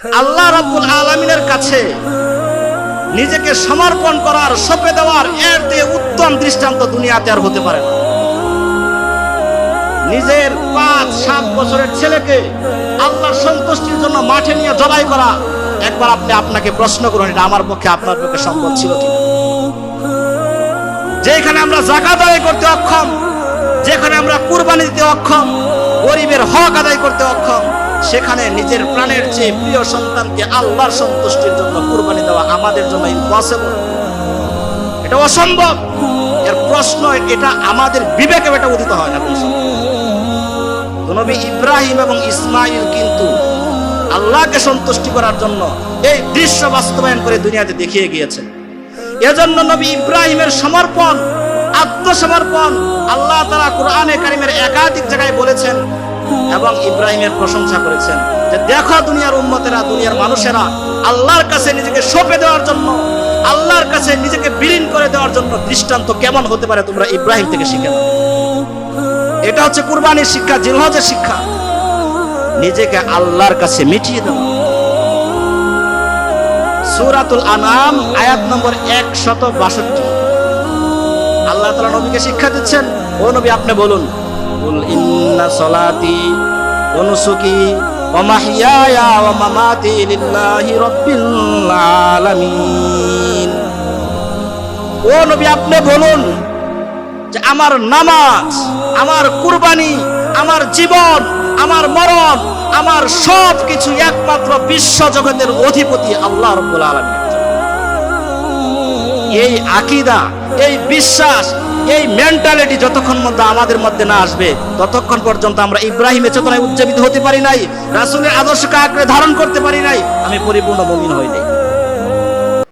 আল্লাহ রাব্বুল আলামিনের কাছে নিজেকে সমর্পণ করার, সপে দেওয়ার, এর দিয়ে উত্তম দৃষ্টান্ত দুনিয়াতে আর হতে পারে না। নিজের পাঁচ, সাত বছরের ছেলেকে আল্লাহর সন্তুষ্টির জন্য মাঠে নিয়ে জবাই করা, একবার আপনি আপনাকে প্রশ্ন করুন, এটা আমার পক্ষে, আপনার পক্ষে সম্ভব ছিল যেখানে আমরা জাকাত আদায় করতে অক্ষম, যেখানে আমরা কুরবানি দিতে অক্ষম, গরিবের হক আদায় করতে অক্ষম সেখানে নিজের প্রাণের চেয়ে প্রিয় সন্তানকে আল্লাহর সন্তুষ্টির জন্য কুরবানি দেওয়া আমাদের জন্য ইম্পসিবল এটা অসম্ভব। এর প্রশ্ন, এটা আমাদের বিবেকে এটা উদিত হয় না নবী ইব্রাহিম এবং ইসমাইল কিন্তু আল্লাহকে সন্তুষ্টি করার জন্য এই দৃশ্য বাস্তবায়ন করে দুনিয়াতে দেখিয়ে গিয়েছেন। এজন্য নবী ইব্রাহিমের সমর্পণ, আত্মসমর্পণ আল্লাহ তারা কোরআনে কারিমের একাধিক জায়গায় বলেছেন এবং ইব্রাহিমের প্রশংসা করেছেন যে দেখো দুনিয়ার উম্মতেরা, দুনিয়ার মানুষেরা আল্লাহর কাছে নিজেকে সঁপে দেওয়ার জন্য, আল্লাহর কাছে নিজেকে বিলীন করে দেওয়ার জন্য দৃষ্টান্ত কেমন হতে পারে তোমরা ইব্রাহিম থেকে শিখে এটা হচ্ছে কুরবানির শিক্ষা, জিলহজের শিক্ষা। নিজেকে আল্লাহর কাছে মিটিয়ে দেওয়া। সুরাতুল আনাম আয়াত নম্বর একশত বাষট্টি। আল্লাহ তাআলা নবীকে শিক্ষা দিচ্ছেন, ও নবী আপনি বলুন আপনি বলুন যে আমার নামাজ, আমার কুরবানি, আমার জীবন, আমার মরণ, আমার সব কিছু একমাত্র বিশ্ব জগতের অধিপতি আল্লাহ রব্বুল জন্য। এই আকিদা, এই বিশ্বাস এই মেন্টালিটি যতক্ষণ মধ্যে আমাদের মধ্যে না আসবে, ততক্ষণ পর্যন্ত আমরা ইব্রাহিমের চেতনায় উজ্জীবিত হতে পারি নাই, রাসুলের আদর্শকে আঁকড়ে ধারণ করতে পারি নাই, আমি পরিপূর্ণ মুমিন হই নাই।